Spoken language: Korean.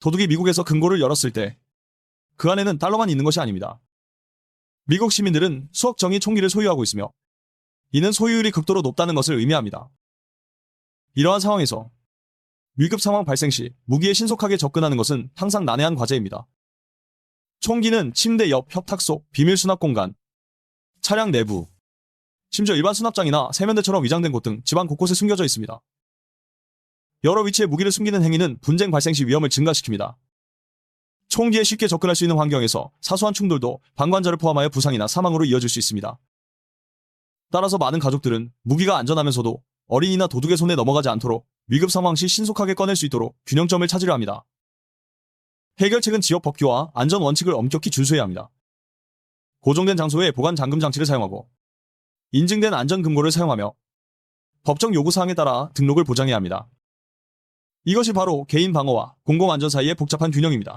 도둑이 미국에서 금고를 열었을 때 그 안에는 달러만 있는 것이 아닙니다. 미국 시민들은 수억 정의 총기를 소유하고 있으며 이는 소유율이 극도로 높다는 것을 의미합니다. 이러한 상황에서 위급 상황 발생 시 무기에 신속하게 접근하는 것은 항상 난해한 과제입니다. 총기는 침대 옆 협탁소, 비밀 수납 공간, 차량 내부, 심지어 일반 수납장이나 세면대처럼 위장된 곳 등 집안 곳곳에 숨겨져 있습니다. 여러 위치에 무기를 숨기는 행위는 분쟁 발생 시 위험을 증가시킵니다. 총기에 쉽게 접근할 수 있는 환경에서 사소한 충돌도 방관자를 포함하여 부상이나 사망으로 이어질 수 있습니다. 따라서 많은 가족들은 무기가 안전하면서도 어린이나 도둑의 손에 넘어가지 않도록 위급 상황 시 신속하게 꺼낼 수 있도록 균형점을 찾으려 합니다. 해결책은 지역 법규와 안전 원칙을 엄격히 준수해야 합니다. 고정된 장소에 보관 잠금 장치를 사용하고 인증된 안전 금고를 사용하며 법정 요구 사항에 따라 등록을 보장해야 합니다. 이것이 바로 개인 방어와 공공 안전 사이의 복잡한 균형입니다.